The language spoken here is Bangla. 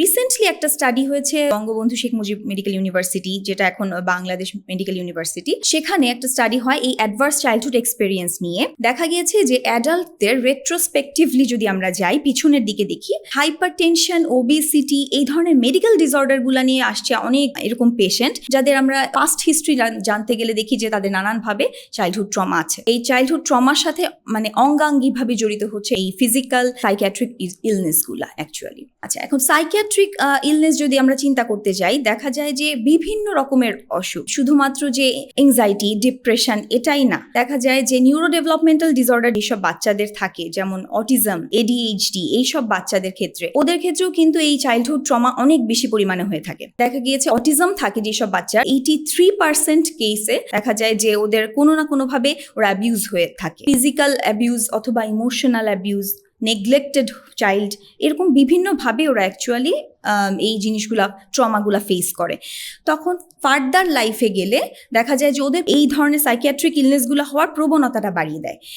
রিসেন্টলি একটা স্টাডি হয়েছে বঙ্গবন্ধু শেখ মুজিব মেডিকেল ইউনিভার্সিটি যেটা এখন বাংলাদেশ মেডিকেল ইউনিভার্সিটি সেখানে একটা স্টাডি হয় এই অ্যাডভার্স চাইল্ডহুড এক্সপেরিয়েন্স নিয়ে। দেখা গিয়েছে যে অ্যাডাল্টদের রেট্রোস্পেক্টিভলি যদি আমরা যাই, পিছনের দিকে দেখি হাইপার টেনশন ওবিসিটি এই ধরনের মেডিকেল ডিসঅর্ডারগুলো নিয়ে আসছে অনেক এরকম পেশেন্ট যাদের আমরা পাস্ট হিস্ট্রি জানতে গেলে দেখি যে তাদের নানানভাবে চাইল্ডহুড ট্রমা আছে। এই চাইল্ডহুড ট্রমার সাথে মানে অঙ্গাঙ্গিভাবে জড়িত হচ্ছে এই ফিজিক্যাল সাইকিয়াট্রিক ইলনেসগুলা অ্যাকচুয়ালি আচ্ছা এখন সাইকিয়াট্রিক ইলনেস যদি আমরা চিন্তা করতে যাই, দেখা যায় যে বিভিন্ন রকমের অসুখ, শুধুমাত্র যে এংজাইটি ডিপ্রেশন এটাই না। দেখা যায় যে নিউরো ডেভেলপমেন্টাল ডিসঅর্ডার যেসব বাচ্চাদের থাকে, যেমন অটিজম এডিএইচডি এইসব বাচ্চাদের ক্ষেত্রে, ওদের ক্ষেত্রেও কিন্তু এই চাইল্ডহুড ট্রমা অনেক বেশি পরিমাণে হয়ে থাকে। দেখা গিয়েছে অটিজম থাকে যেসব বাচ্চা এইটি থ্রি পার্সেন্ট কেসে দেখা যায় যে ওদের কোনো না কোনোভাবে ওরা অ্যাবিউজ হয়ে থাকে। ফিজিক্যাল অ্যাবিউজ অথবা ইমোশনাল অ্যাবিউজ নেগলেক্টেড চাইল্ড এরকম বিভিন্নভাবে ওরা অ্যাকচুয়ালি এই জিনিসগুলা ট্রমাগুলা ফেস করে। তখন ফার্দার লাইফে গেলে দেখা যায় যে ওদের এই ধরনের সাইকিয়াট্রিক ইলনেসগুলো হওয়ার প্রবণতাটা বাড়িয়ে দেয়।